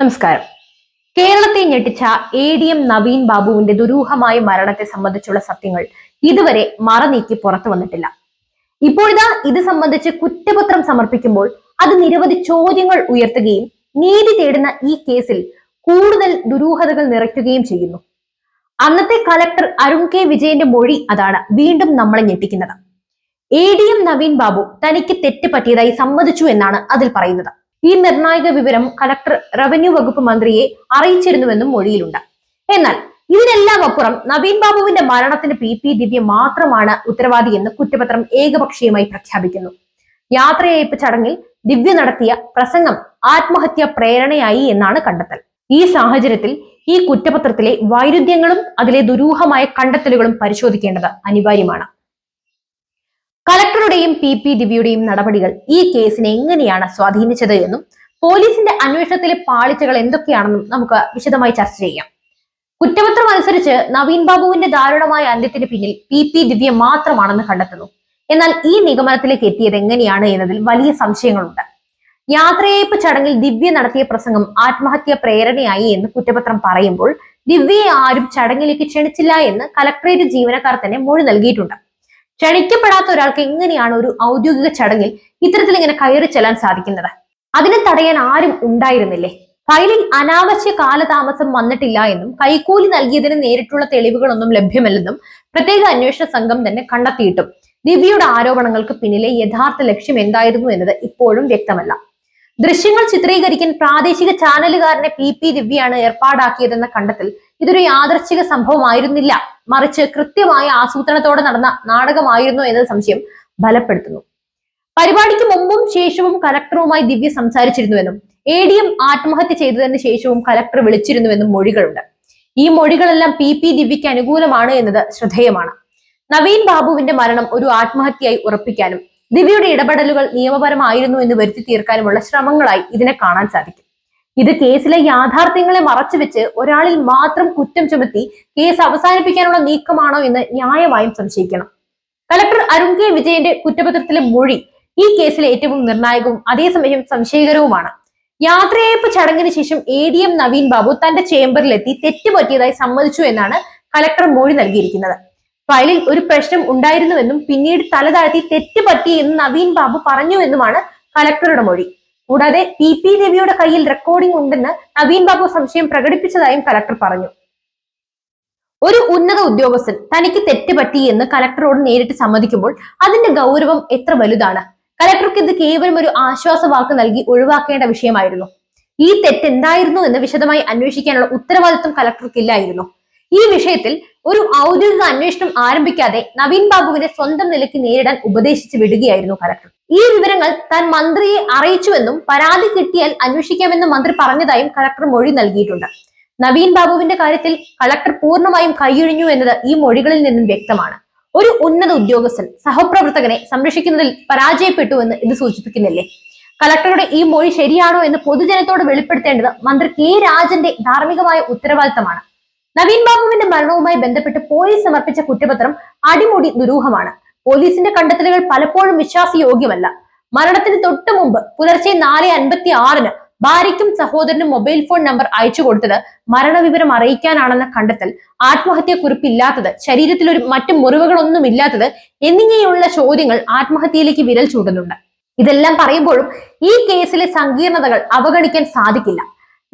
നമസ്കാരം. കേരളത്തെ ഞെട്ടിച്ച എ ഡി എം നവീൻ ബാബുവിന്റെ ദുരൂഹമായ മരണത്തെ സംബന്ധിച്ചുള്ള സത്യങ്ങൾ ഇതുവരെ മറനീക്കി പുറത്തു വന്നിട്ടില്ല. ഇപ്പോഴിതാ ഇത് സംബന്ധിച്ച് കുറ്റപത്രം സമർപ്പിക്കുമ്പോൾ അത് നിരവധി ചോദ്യങ്ങൾ ഉയർത്തുകയും നീതി തേടുന്ന ഈ കേസിൽ കൂടുതൽ ദുരൂഹതകൾ നിറയ്ക്കുകയും ചെയ്യുന്നു. അന്നത്തെ കലക്ടർ അരുൺ കെ വിജയന്റെ മൊഴി അതാണ് വീണ്ടും നമ്മളെ ഞെട്ടിക്കുന്നത്. A D M Naveen Babu തനിക്ക് തെറ്റ് പറ്റിയതായി സമ്മതിച്ചു എന്നാണ് അതിൽ പറയുന്നത്. ഈ നിർണായക വിവരം കലക്ടർ റവന്യൂ വകുപ്പ് മന്ത്രിയെ അറിയിച്ചിരുന്നുവെന്നും മൊഴിയിലുണ്ട്. എന്നാൽ ഇതിനെല്ലാം അപ്പുറം നവീൻ ബാബുവിന്റെ മരണത്തിന് പി. പി. ദിവ്യ മാത്രമാണ് ഉത്തരവാദി എന്ന് കുറ്റപത്രം ഏകപക്ഷീയമായി പ്രഖ്യാപിക്കുന്നു. യാത്രയയപ്പ് ചടങ്ങിൽ ദിവ്യ നടത്തിയ പ്രസംഗം ആത്മഹത്യ പ്രേരണയായി എന്നാണ് കണ്ടെത്തൽ. ഈ സാഹചര്യത്തിൽ ഈ കുറ്റപത്രത്തിലെ വൈരുദ്ധ്യങ്ങളും അതിലെ ദുരൂഹമായ കണ്ടെത്തലുകളും പരിശോധിക്കേണ്ടത് അനിവാര്യമാണ്. കലക്ടറുടെയും പി പി ദിവ്യയുടെയും നടപടികൾ ഈ കേസിനെ എങ്ങനെയാണ് സ്വാധീനിച്ചത് എന്നും പോലീസിന്റെ അന്വേഷണത്തിലെ പാളിച്ചകൾ എന്തൊക്കെയാണെന്നും നമുക്ക് വിശദമായി ചർച്ച ചെയ്യാം. കുറ്റപത്രം അനുസരിച്ച് നവീൻ ബാബുവിന്റെ ദാരുണമായ അന്ത്യത്തിന് പിന്നിൽ പി പി ദിവ്യ മാത്രമാണെന്ന് കണ്ടെത്തുന്നു. എന്നാൽ ഈ നിഗമനത്തിലേക്ക് എത്തിയത് എങ്ങനെയാണ് എന്നതിൽ വലിയ സംശയങ്ങളുണ്ട്. യാത്രയേപ്പ് ചടങ്ങിൽ ദിവ്യ നടത്തിയ പ്രസംഗം ആത്മഹത്യ പ്രേരണയായി എന്ന് കുറ്റപത്രം പറയുമ്പോൾ ദിവ്യയെ ആരും ചടങ്ങിലേക്ക് ക്ഷണിച്ചില്ല എന്ന് കലക്ടറേറ്റ് ജീവനക്കാർ തന്നെ മൊഴി നൽകിയിട്ടുണ്ട്. ക്ഷണിക്കപ്പെടാത്ത ഒരാൾക്ക് എങ്ങനെയാണ് ഒരു ഔദ്യോഗിക ചടങ്ങിൽ ഇത്തരത്തിൽ ഇങ്ങനെ കയറി ചെല്ലാൻ സാധിക്കുന്നത്? അതിനെ തടയാൻ ആരും ഉണ്ടായിരുന്നില്ലേ? ഫയലിൽ അനാവശ്യ കാലതാമസം വന്നിട്ടില്ല എന്നും കൈക്കൂലി നൽകിയതിന് നേരിട്ടുള്ള തെളിവുകളൊന്നും ലഭ്യമല്ലെന്നും പ്രത്യേക അന്വേഷണ സംഘം തന്നെ കണ്ടെത്തിയിട്ടും. ദിവ്യയുടെ ആരോപണങ്ങൾക്ക് പിന്നിലെ യഥാർത്ഥ ലക്ഷ്യം എന്തായിരുന്നു എന്നത് ഇപ്പോഴും വ്യക്തമല്ല. ദൃശ്യങ്ങൾ ചിത്രീകരിക്കാൻ പ്രാദേശിക ചാനലുകാരനെ പി പി ദിവ്യയാണ് ഏർപ്പാടാക്കിയതെന്ന കണ്ടെത്തൽ ഇതൊരു യാദർച്ഛിക സംഭവമായിരുന്നില്ല. മറിച്ച് കൃത്യമായ ആസൂത്രണത്തോടെ നടന്ന നാടകമായിരുന്നു എന്നത് സംശയം ബലപ്പെടുത്തുന്നു. പരിപാടിക്ക് മുമ്പും ശേഷവും കലക്ടറുമായി ദിവ്യ സംസാരിച്ചിരുന്നുവെന്നും എ ഡി എം ആത്മഹത്യ ചെയ്തതിന് ശേഷവും കലക്ടർ വിളിച്ചിരുന്നുവെന്നും മൊഴികളുണ്ട്. ഈ മൊഴികളെല്ലാം പി പി ദിവ്യയ്ക്ക് അനുകൂലമാണ് എന്നത് ശ്രദ്ധേയമാണ്. നവീൻ ബാബുവിന്റെ മരണം ഒരു ആത്മഹത്യയായി ഉറപ്പിക്കാനും ദിവ്യയുടെ ഇടപെടലുകൾ നിയമപരമായിരുന്നു എന്ന് വരുത്തി തീർക്കാനുമുള്ള ശ്രമങ്ങളായി ഇതിനെ കാണാൻ സാധിക്കും. ഇത് കേസിലെ യാഥാർത്ഥ്യങ്ങളെ മറച്ചുവെച്ച് ഒരാളിൽ മാത്രം കുറ്റം ചുമത്തി കേസ് അവസാനിപ്പിക്കാനുള്ള നീക്കമാണോ എന്ന് ന്യായമായും സംശയിക്കണം. കലക്ടർ അരുൺ കെ വിജയന്റെ കുറ്റപത്രത്തിലെ മൊഴി ഈ കേസിലെ ഏറ്റവും നിർണായകവും അതേസമയം സംശയകരവുമാണ്. യാത്രയയപ്പ് ചടങ്ങിന് ശേഷം A D M Naveen Babu തന്റെ ചേംബറിലെത്തി തെറ്റുപറ്റിയതായി സമ്മതിച്ചു എന്നാണ് കലക്ടർ മൊഴി നൽകിയിരിക്കുന്നത്. ഫയലിൽ ഒരു പ്രശ്നം ഉണ്ടായിരുന്നുവെന്നും പിന്നീട് തലതാഴ്ത്തി തെറ്റുപറ്റി എന്ന് നവീൻ ബാബു പറഞ്ഞു എന്നുമാണ് കലക്ടറുടെ മൊഴി. കൂടാതെ പി പി രവിയുടെ കയ്യിൽ റെക്കോർഡിംഗ് ഉണ്ടെന്ന് നവീൻ ബാബു സംശയം പ്രകടിപ്പിച്ചതായും കലക്ടർ പറഞ്ഞു. ഒരു ഉന്നത ഉദ്യോഗസ്ഥൻ തനിക്ക് തെറ്റ് പറ്റി എന്ന് കലക്ടറോട് നേരിട്ട് സമ്മതിക്കുമ്പോൾ അതിന്റെ ഗൗരവം എത്ര വലുതാണ്? കലക്ടർക്ക് ഇത് കേവലം ഒരു ആശ്വാസ വാക്ക് നൽകി ഒഴിവാക്കേണ്ട വിഷയമായിരുന്നു. ഈ തെറ്റ് എന്തായിരുന്നു എന്ന് വിശദമായി അന്വേഷിക്കാനുള്ള ഉത്തരവാദിത്വം കലക്ടർക്കില്ലായിരുന്നു ഈ വിഷയത്തിൽ ഒരു ഔദ്യോഗിക അന്വേഷണം ആരംഭിക്കാതെ നവീൻ ബാബുവിനെ സ്വന്തം നിലയ്ക്ക് നേരിടാൻ ഉപദേശിച്ച് വിടുകയായിരുന്നു കലക്ടർ. ഈ വിവരങ്ങൾ താൻ മന്ത്രിയെ അറിയിച്ചുവെന്നും പരാതി കിട്ടിയാൽ അന്വേഷിക്കാമെന്നും മന്ത്രി പറഞ്ഞതായും കലക്ടർ മൊഴി നൽകിയിട്ടുണ്ട്. നവീൻ ബാബുവിന്റെ കാര്യത്തിൽ കളക്ടർ പൂർണമായും കൈയൊഴിഞ്ഞു എന്നത് ഈ മൊഴികളിൽ നിന്നും വ്യക്തമാണ്. ഒരു ഉന്നത ഉദ്യോഗസ്ഥൻ സഹപ്രവർത്തകനെ സംരക്ഷിക്കുന്നതിൽ പരാജയപ്പെട്ടു എന്ന് ഇത് സൂചിപ്പിക്കുന്നില്ലേ? കളക്ടറുടെ ഈ മൊഴി ശരിയാണോ എന്ന് പൊതുജനത്തോട് വെളിപ്പെടുത്തേണ്ടത് മന്ത്രി കെ രാജന്റെ ധാർമ്മികമായ ഉത്തരവാദിത്തമാണ്. നവീൻ ബാബുവിന്റെ മരണവുമായി ബന്ധപ്പെട്ട് പോലീസ് സമർപ്പിച്ച കുറ്റപത്രം അടിമുടി ദുരൂഹമാണ്. പോലീസിന്റെ കണ്ടെത്തലുകൾ പലപ്പോഴും വിശ്വാസയോഗ്യമല്ല. മരണത്തിന് തൊട്ടു മുമ്പ് പുലർച്ചെ നാല് അൻപത്തി ആറിന് ഭാര്യയ്ക്കും സഹോദരനും മൊബൈൽ ഫോൺ നമ്പർ അയച്ചു കൊടുത്തത് മരണവിവരം അറിയിക്കാനാണെന്ന കണ്ടെത്തൽ ആത്മഹത്യക്കുറിപ്പില്ലാത്തത് ശരീരത്തിൽ ഒരു മറ്റു മുറിവുകളൊന്നും ഇല്ലാത്തത് എന്നിങ്ങനെയുള്ള ചോദ്യങ്ങൾ ആത്മഹത്യയിലേക്ക് വിരൽ ചൂണ്ടുന്നുണ്ട്. ഇതെല്ലാം പറയുമ്പോഴും ഈ കേസിലെ സങ്കീർണതകൾ അവഗണിക്കാൻ സാധിക്കില്ല.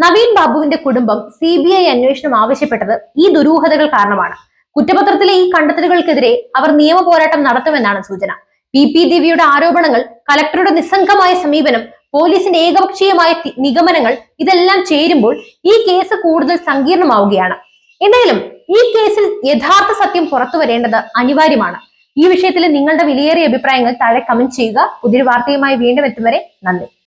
നവീൻ ബാബുവിന്റെ കുടുംബം സി ബി ഐ അന്വേഷണം ആവശ്യപ്പെട്ടത് ഈ ദുരൂഹതകൾ കാരണമാണ്. കുറ്റപത്രത്തിലെ ഈ കണ്ടെത്തലുകൾക്കെതിരെ അവർ നിയമ പോരാട്ടം നടത്തുമെന്നാണ് സൂചന. പി പി ദിവ്യയുടെ ആരോപണങ്ങൾ കലക്ടറുടെ നിസ്സംഗമായ സമീപനം പോലീസിന്റെ ഏകപക്ഷീയമായ നിഗമനങ്ങൾ ഇതെല്ലാം ചേരുമ്പോൾ ഈ കേസ് കൂടുതൽ സങ്കീർണമാവുകയാണ്. എന്തായാലും ഈ കേസിൽ യഥാർത്ഥ സത്യം പുറത്തു വരേണ്ടത് അനിവാര്യമാണ്. ഈ വിഷയത്തിൽ നിങ്ങളുടെ വിലയേറിയ അഭിപ്രായങ്ങൾ താഴെ കമന്റ് ചെയ്യുക. പുതിയൊരു വാർത്തയുമായി വീണ്ടും എത്തും വരെ നന്ദി.